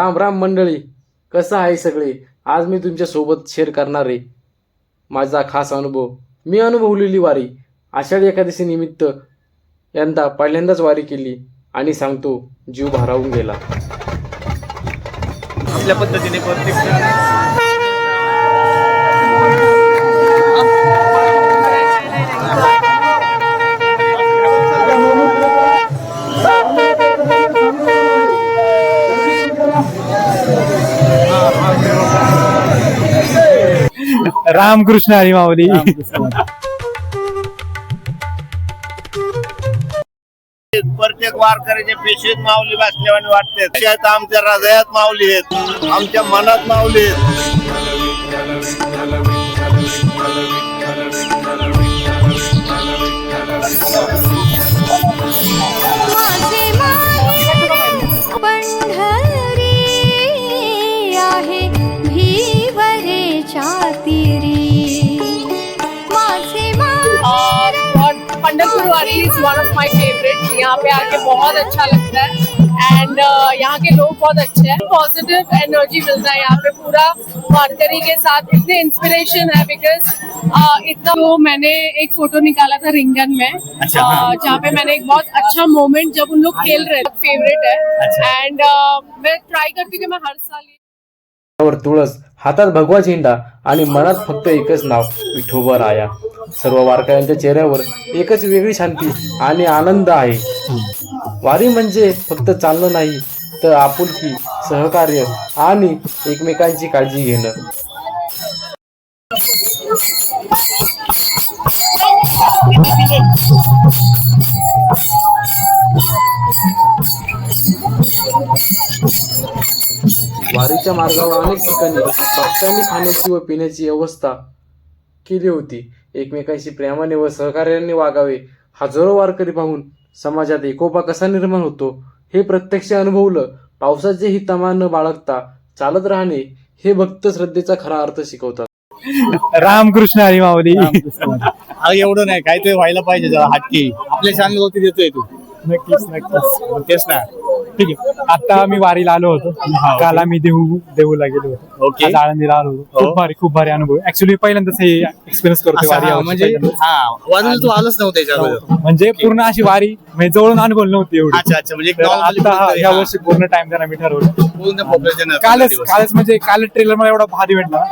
राम राम मंडळी कसं आहे सगळे? आज मी तुमच्यासोबत शेअर करणार आहे. माझा खास अनुभव. मी अनुभवलेली वारी. आषाढी एकादशी निमित्त यंदा पहिल्यांदाच वारी केली आणि सांगतो जीव भारावून गेला. आपल्या पद्धतीने रामकृष्ण हरी माऊली प्रत्येक वारकऱ्याच्या पेशवेत माऊली बसल्याने वाटते. आमच्या हृदयात माऊली आहेत. आमच्या मनात माऊली आहेत. Is one of my favourite यहाँ पे आके बहुत अच्छा लगता है. एंड यहाँ के लोग बहुत अच्छे हैं. पॉजिटिव एनर्जी मिलता है यहाँ पे पूरा. वारकरी के साथ इतने इंस्पिरेशन है बिकॉज इतना तो मैंने एक फोटो निकाला था रिंगन में. अच्छा, हाँ। जहाँ पे मैंने एक बहुत अच्छा मोमेंट जब उन लोग खेल रहे थे फेवरेट है. एंड मैं ट्राई करती हूँ कि मैं हर साल तुळस हातात भगवा झेंडा आणि मनात फक्त एकच नाव विठोबा राया. सर्व वारकऱ्यांच्या चेहऱ्यावर एकच वेगळी शांती आणि आनंद आहे. वारी म्हणजे फक्त चालणं नाही तर आपुलकी सहकार्य आणि एकमेकांची काळजी घेणं. वारीच्या मार्गावर अनेक ठिकाणी भक्तांनी खाण्याची व पिण्याची व्यवस्था केली होती. एकमेकांशी प्रेमाने व सहकार्याने वागावे. हजारो वारकरी पाहून समाजात एकोपा कसा निर्माण होतो हे प्रत्यक्ष अनुभवलं पावसाचेही तमान न बाळगता चालत राहणे हे भक्त श्रद्धेचा खरा अर्थ शिकवतात. रामकृष्ण हरी माऊली. हा एवढं नाही. काहीतरी व्हायला पाहिजे जरा हटकी आपल्या वरती देतोय तू. नक्कीच नक्कीच. तेच ना. ठीक आहे. आता मी वारीला आलो होतो. काल आम्ही देऊ देऊला गेलो होतो. आज आळंदीला आलो होतो. हो. खूप भारी खूप भारी अनुभव. ऍक्च्युली पहिल्यांदाच हे एक्सपिरियन्स करतो असं वारी हा, यावर्षी म्हणजे पहिल्यांदाच. हा वाजून तू आलंच नव्हतं याच्या अगोदर. म्हणजे पूर्ण अशी वारी म्हणजे जवळून अनुभव नव्हती एवढी. अच्छा अच्छा म्हणजे तर normally आता हा- या हा, वर्षी पूर्ण टाइम त्यांना मी ठरवलं. पूर्ण population आहे. कालच. कालच म्हणजे काल ट्रेलर मला एवढा भारी भेटला.